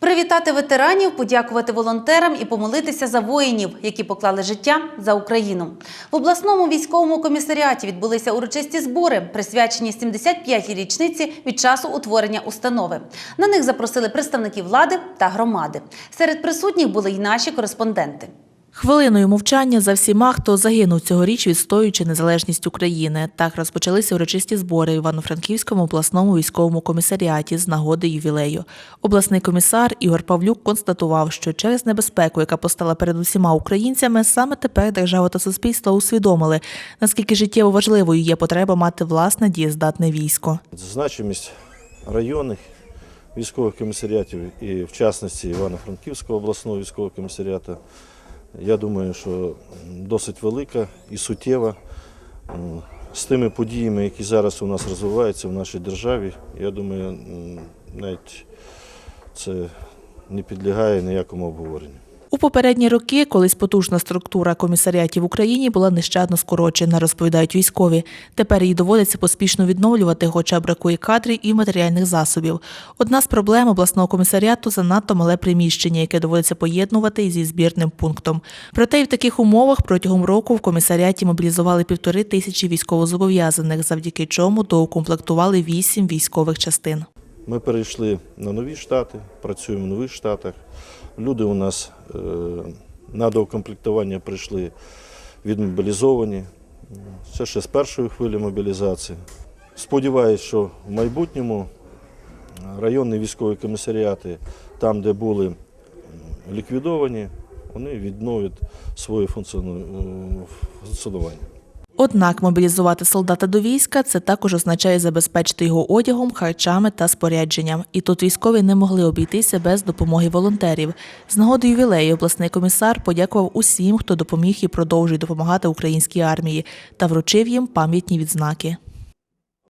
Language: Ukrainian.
Привітати ветеранів, подякувати волонтерам і помолитися за воїнів, які поклали життя за Україну. В обласному військовому комісаріаті відбулися урочисті збори, присвячені 75-й річниці від часу утворення установи. На них запросили представників влади та громади. Серед присутніх були й наші кореспонденти. Хвилиною мовчання за всіма, хто загинув цьогоріч, відстоюючи незалежність України. Так розпочалися урочисті збори в Івано-Франківському обласному військовому комісаріаті з нагоди ювілею. Обласний комісар Ігор Павлюк констатував, що через небезпеку, яка постала перед усіма українцями, саме тепер держава та суспільство усвідомили, наскільки життєво важливою є потреба мати власне дієздатне військо. Значимість районних військових комісаріатів і в частності Івано-Франківського обласного військового комісаріату, я думаю, що досить велика і суттєва. З тими подіями, які зараз у нас розвиваються в нашій державі, я думаю, навіть це не підлягає ніякому обговоренню. У попередні роки колись потужна структура комісаріатів в Україні була нещадно скорочена, розповідають військові. Тепер її доводиться поспішно відновлювати, хоча бракує кадрів і матеріальних засобів. Одна з проблем обласного комісаріату занадто мале приміщення, яке доводиться поєднувати зі збірним пунктом. Проте і в таких умовах протягом року в комісаріаті мобілізували півтори тисячі військовозобов'язаних, завдяки чому доукомплектували вісім військових частин. Ми перейшли на нові штати, працюємо в нових штатах. Люди у нас е, на доукомплектування прийшли відмобілізовані. Це ще з першої хвилі мобілізації. Сподіваюсь, що в майбутньому районні військові комісаріати, там, де були ліквідовані, вони відновлять своє е, функціонування. Однак мобілізувати солдата до війська це також означає забезпечити його одягом, харчами та спорядженням. І тут військові не могли обійтися без допомоги волонтерів. З нагоди ювілею обласний комісар подякував усім, хто допоміг і продовжує допомагати українській армії, та вручив їм пам'ятні відзнаки.